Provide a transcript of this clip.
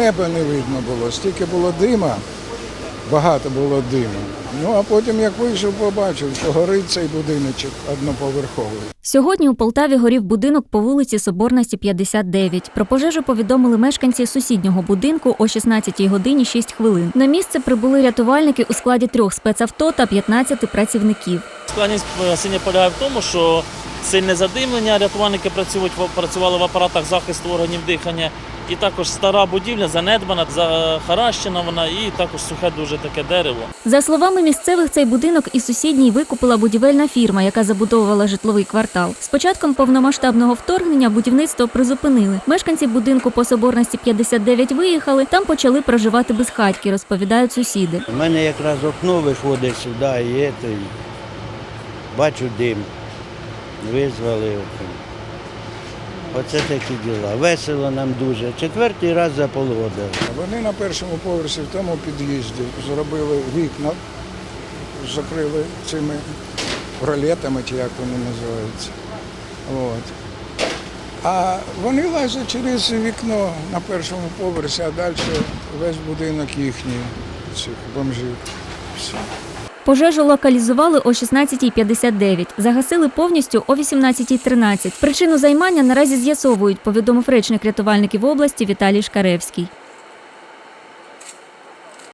неба не видно було, стільки було дима, багато було диму. Ну а потім, як вийшов, побачив, що горить цей будиночок одноповерховий. Сьогодні у Полтаві горів будинок по вулиці Соборності 59. Про пожежу повідомили мешканці сусіднього будинку о 16 годині 6 хвилин. На місце прибули рятувальники у складі трьох спецавто та 15 працівників. Складність гасіння полягає в тому, що сильне задимлення, рятувальники працюють працювали в апаратах захисту органів дихання, і також стара будівля занедбана, захаращена вона, і також сухе дуже таке дерево. За словами місцевих, цей будинок і сусідній викупила будівельна фірма, яка забудовувала житловий квартал. З початком повномасштабного вторгнення будівництво призупинили. Мешканці будинку по соборності 59 виїхали. Там почали проживати безхатьки, розповідають сусіди. У мене якраз окно виходить сюди і це, бачу дим. Визвали. оце. Такі діла. Весело нам дуже. Четвертий раз за полгода. Вони на першому поверсі в тому під'їзді зробили вікна, закрили цими ролетами, чи як вони називаються. От. А вони лазять через вікно на першому поверсі, а далі весь будинок їхній, цих бомжів. Все. Пожежу локалізували о 16.59, загасили повністю о 18.13. Причину займання наразі з'ясовують, повідомив речник рятувальників області Віталій Шкаревський.